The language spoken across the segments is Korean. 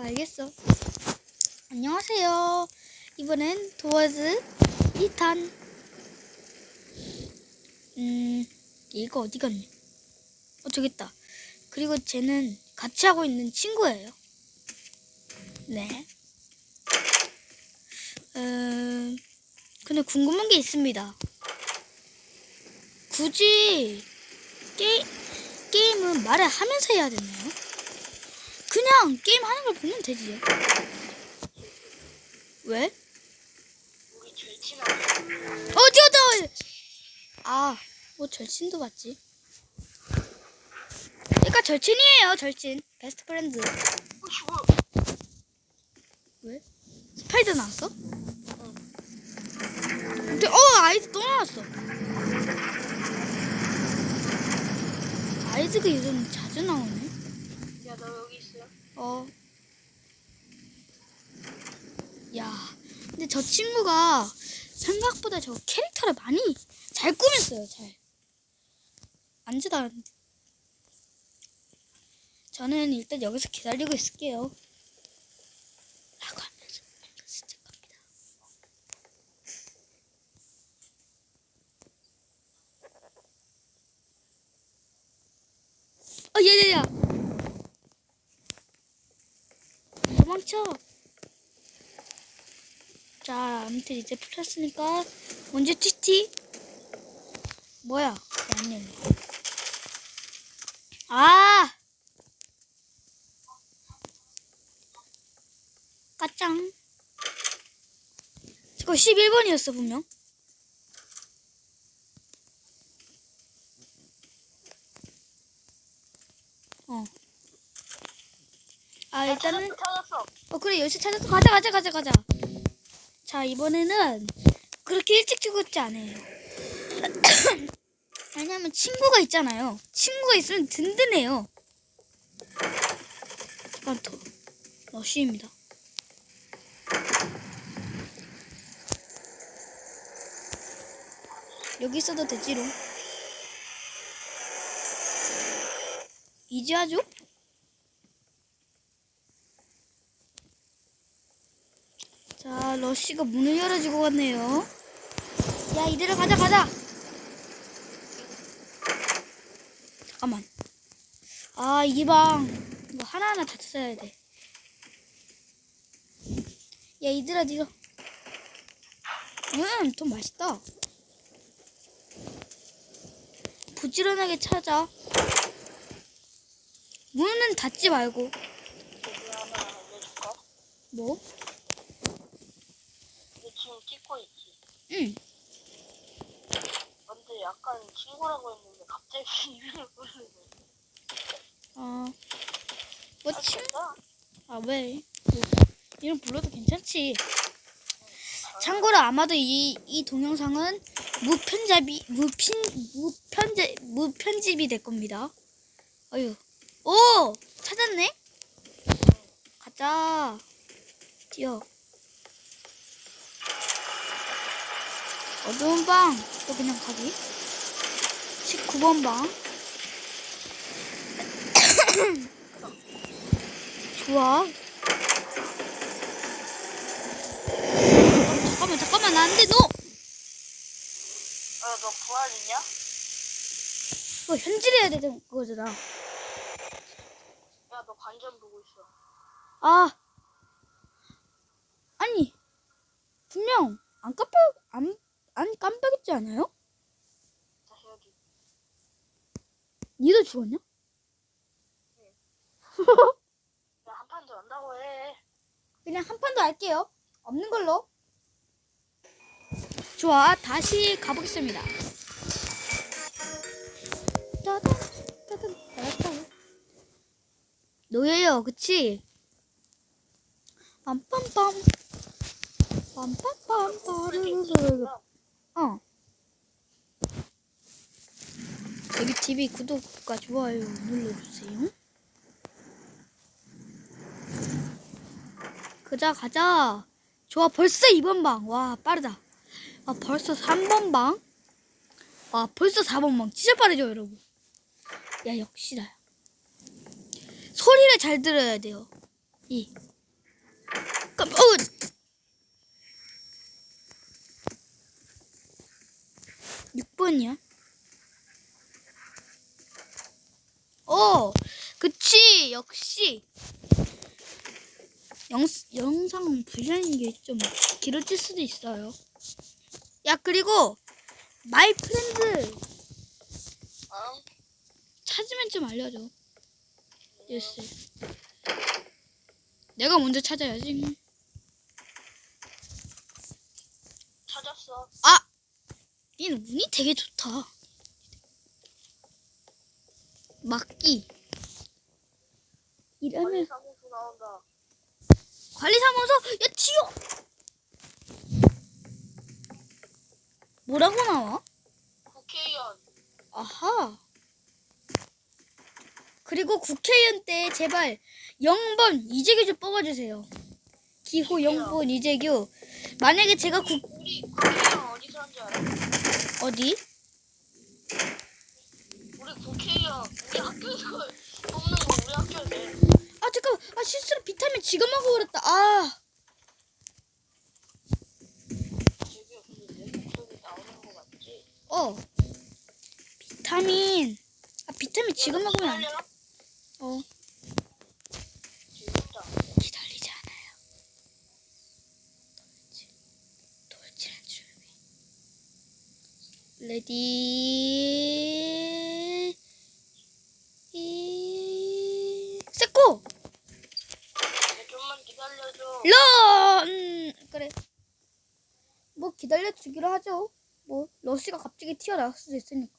알겠어. 안녕하세요. 이번엔 도어즈 2탄. 음, 얘가 어디 갔니? 어, 저기 있다. 그리고 쟤는 같이 하고 있는 친구예요. 네. 음, 근데 궁금한 게 있습니다. 굳이 게임, 게임은 말을 하면서 해야 되나요? 그냥 게임 하는 걸 보면 되지요. 왜? 어, 뛰어다! 아, 뭐 절친도 봤지. 그러니까 절친이에요, 절친. 베스트 프렌드. 어 왜? 스파이더 나왔어? 근데, 어, 아이즈 또 나왔어. 아이즈가 요즘 자주 나오네. 어. 야, 근데 저 친구가 생각보다 저 캐릭터를 많이 잘 꾸몄어요, 잘. 않는데. 저는 일단 여기서 기다리고 있을게요. 라고 하면서 뭔가 시작 겁니다. 어, 야, 야, 야. 도망 쳐. 자, 아무튼 이제 풀었으니까 먼저 튀티. 뭐야? 왜안 열려? 아! 까짱. 저거 11번이었어, 분명. 어. 아, 일단은. 찾았어 어 그래 열쇠 찾았어. 가자 가자 가자 가자. 자 이번에는 그렇게 일찍 죽었지 않아요. 왜냐면 친구가 있잖아요. 친구가 있으면 든든해요. 더. 러쉬입니다. 여기 있어도 되지롱. 이제 하죠? 자, 러쉬가 문을 열어주고 갔네요. 야, 이대로 가자, 가자. 잠깐만. 아, 이 방. 이거 하나하나 다 찾아야 돼. 야, 이들아, 니가. 음, 좀 맛있다. 부지런하게 찾아. 문은 닫지 말고. 뭐? 찍고 있지 응. 근데 약간 친구라고 했는데 갑자기 이름을 부르네 어. 뭐, 아 친, 진짜? 아, 왜? 뭐, 이름 불러도 괜찮지. 참고로 아마도 이, 이 동영상은 무편잡이, 무핀, 무편제, 무편집이 될 겁니다. 어휴. 오! 찾았네? 가자. 뛰어. 어두운 방. 또 그냥 가기. 19번 방. 좋아. 잠깐만, 잠깐만, 안 돼, 너! 아너 부활이냐? 이거 현질해야 되는 거잖아. 야 너 관전 보고 있어 아. 아니. 분명, 안 깜빡, 안, 안 깜빡했지 않아요? 다시 여기 니도 죽었냐? 야한판 더 한다고 해 그냥 한 판 더 할게요. 없는 걸로. 좋아, 다시 가보겠습니다. 따단, 따단, 따단. 노예요, 그치? 빰빰빰. 빰빰빰, 빠르르르르. 어. 여기 TV 구독과 좋아요 눌러주세요. 그자 가자. 좋아 벌써 2번 방. 와 빠르다. 아 벌써 3번 방. 와 벌써 4번 방. 진짜 빠르죠 여러분. 야 역시나. 소리를 잘 들어야 돼요. 2 깜, 어! 육번이야 어, 그치, 역시. 영, 영상 분량이 게좀 길어질 수도 있어요. 야, 그리고, 마이 프렌드 어? 찾으면 좀 알려줘. 예스. 내가 먼저 찾아야지. 찾았어. 아! 얘는 운이 되게 좋다. 막기. 이러면 사무소 나온다. 관리사무소 야 튀어. 뭐라고 나와? 국회의원. 아하. 그리고 국회의원 때 제발 0번 이재규 좀 뽑아주세요. 기호 0번 이재규. 만약에 제가 국 우리 국회의원 어디 알아? 어디? 우리 국회의원 우리 학교에서 뽑는 거 우리 학교에 내. 아 잠깐 아 실수로 비타민 지금 먹어버렸다. 아 저기 근데 내 목소리 나오는 거 맞지? 어. 비타민. 아 비타민 지금 먹으면 안 돼. 어. 재밌다. 기다리지 않아요. 돌진. 돌진한 준비. 레디. 이. 세코. 내 좀만 기다려줘. 런. 그래. 뭐 기다려 주기로 하죠. 뭐 러시가 갑자기 튀어나올 수도 있으니까.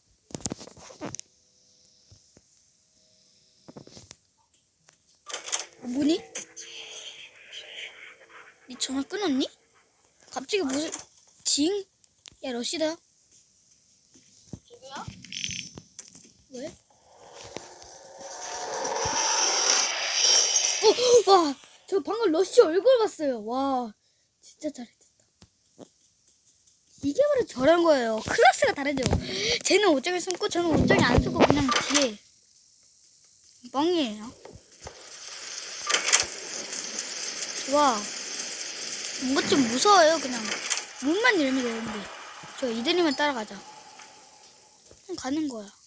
뭐니? 니 전화 끊었니? 갑자기 무슨 징? 야 러시다. 저기야? 왜? 어, 와, 저 방금 러시 얼굴 봤어요. 와, 진짜 잘했다. 이게 바로 저런 거예요. 클래스가 다르죠. 쟤는 옷장에 숨고 저는 옷장에 안 숨고 그냥 뒤에 뻥이에요. 와, 뭔가 좀 무서워요. 그냥 문만 열면 되는데 저 이들이만 따라가자. 가는 거야.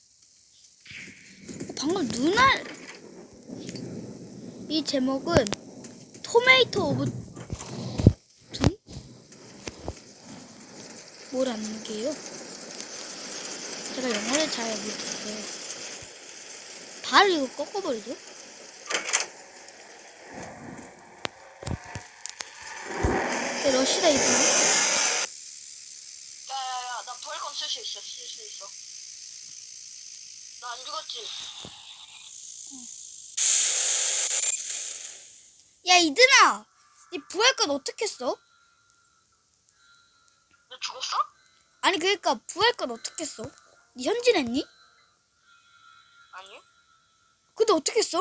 어, 방금 누나 이 제목은 토메이토 오브 둠? 뭐라는 게요? 제가 영어를 잘 못해요. 발을 이거 꺾어버리죠? 네, 러시다 이분. 야야야 나 벌건 쓸 수 있어 쓸 수 있어. 나 안 죽었지? 야 이든아, 이 부활권 어떻게 써? 너 죽었어? 아니 그러니까 부활권 어떻게 써? 니 현질했니? 아니? 근데 어떻게 써?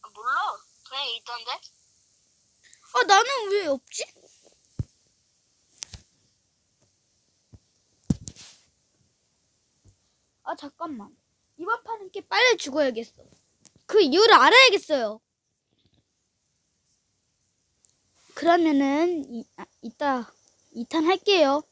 아, 몰라. 그냥 있던데? 아 나는 왜 없지? 아 잠깐만 이번 판은 꽤 빨리 죽어야겠어 그 이유를 알아야겠어요 그러면은 이, 아, 이따 2탄 할게요